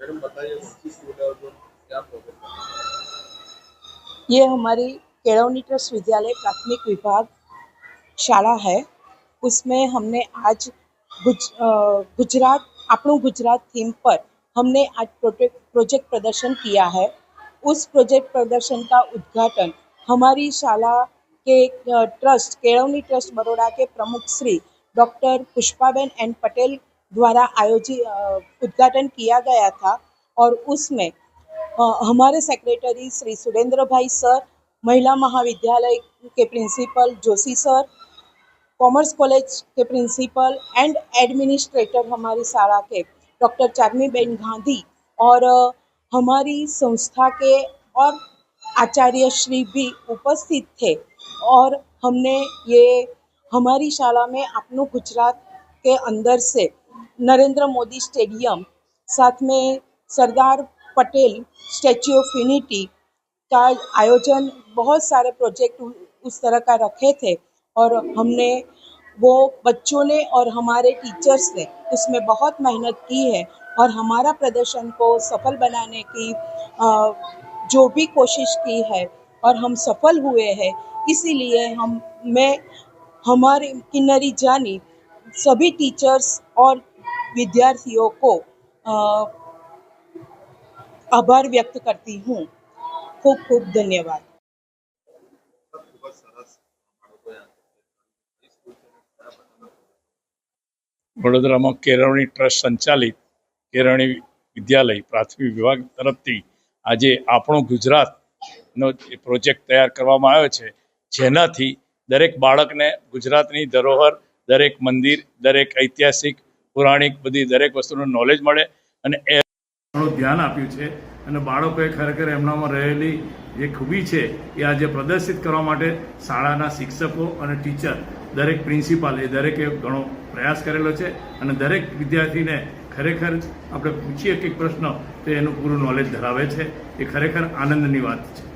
Madam बताइए कौन सी school है और जो क्या प्रोजेक्ट कर रहे हैं ये हमारी केळवनी ट्रस्ट विद्यालय प्राथमिक विभाग शाला है उसमें हमने आज गुज अ, गुजरात આપણું ગુજરાત થીમ पर हमने आज प्रोजेक्ट प्रोजेक्ट प्रदर्शन किया है उस प्रोजेक्ट प्रदर्शन का उद्घाटन हमारी शाला के अ, ट्रस्ट केळवनी ट्रस्ट बड़ोड़ा के प्रमुख श्री डॉक्टर पुष्पाबेन एन पटेल द्वारा आयोजित उद्घाटन किया गया था और उसमें हमारे सेक्रेटरी श्री सुरेंद्र भाई सर, महिला महाविद्यालय के principal Joshi sir commerce college के प्रिंसिपल एंड एडमिनिस्ट्रेटर हमारी शाला के डॉक्टर चारमी बेन गांधी और हमारी संस्था के और आचार्य श्री भी उपस्थित थे और हमने ये, हमारी शाला में अपनों गुजरात के अंदर से नरेंद्र मोदी स्टेडियम, साथ में Sardar Patel Statue of Unity का आयोजन, बहुत सारे प्रोजेक्ट उस तरह का रखे थे और हमने वो बच्चों ने और हमारे टीचर्स ने उसमें बहुत मेहनत की है और हमारा प्रदर्शन को सफल बनाने की जो भी कोशिश की है और हम सफल हुए हैं, इसीलिए हम, मैं, हमारे किन्नरी जानी, सभी टीचर्स और विद्यार्थियों को अ, आभार व्यक्त करती हूँ खूब खूब धन्यवाद ખૂબ જ સરસ બાળકોએ આ કઈ સ્કૂલ છે અને કયા પ્રકારના project વડોદરામાં કેળવણી ટ્રસ્ટ સંચાલિત કેળવણી વિદ્યાલય પ્રાથમિક વિભાગ તરફથી આજે આપણું ગુજરાતનો જે પ્રોજેક્ટ તૈયાર કરવામાં આવ્યો છે જેનાથી દરેક બાળકને ગુજરાતની ધરોહર દરેક મંદિર દરેક ઐતિહાસિક પૌરાણિક બધી દરેક વસ્તુનું નોલેજ મળે અને એ ઘણું ધ્યાન આપ્યું છે. અને બાળકોએ ખરેખર એમનામાં રહેલી જે ખૂબી છે, એ આજે પ્રદર્શિત કરવા માટે શાળાના શિક્ષકો અને ટીચર દરેક પ્રિન્સિપાલ એ દરેકે ઘણો પ્રયાસ કરેલો છે. અને દરેક વિદ્યાર્થીને ખરેખર આપણે પૂછીએ કે પ્રશ્ન, તો એનું પૂરું નોલેજ ધરાવે છે. એ ખરેખર આનંદની વાત છે.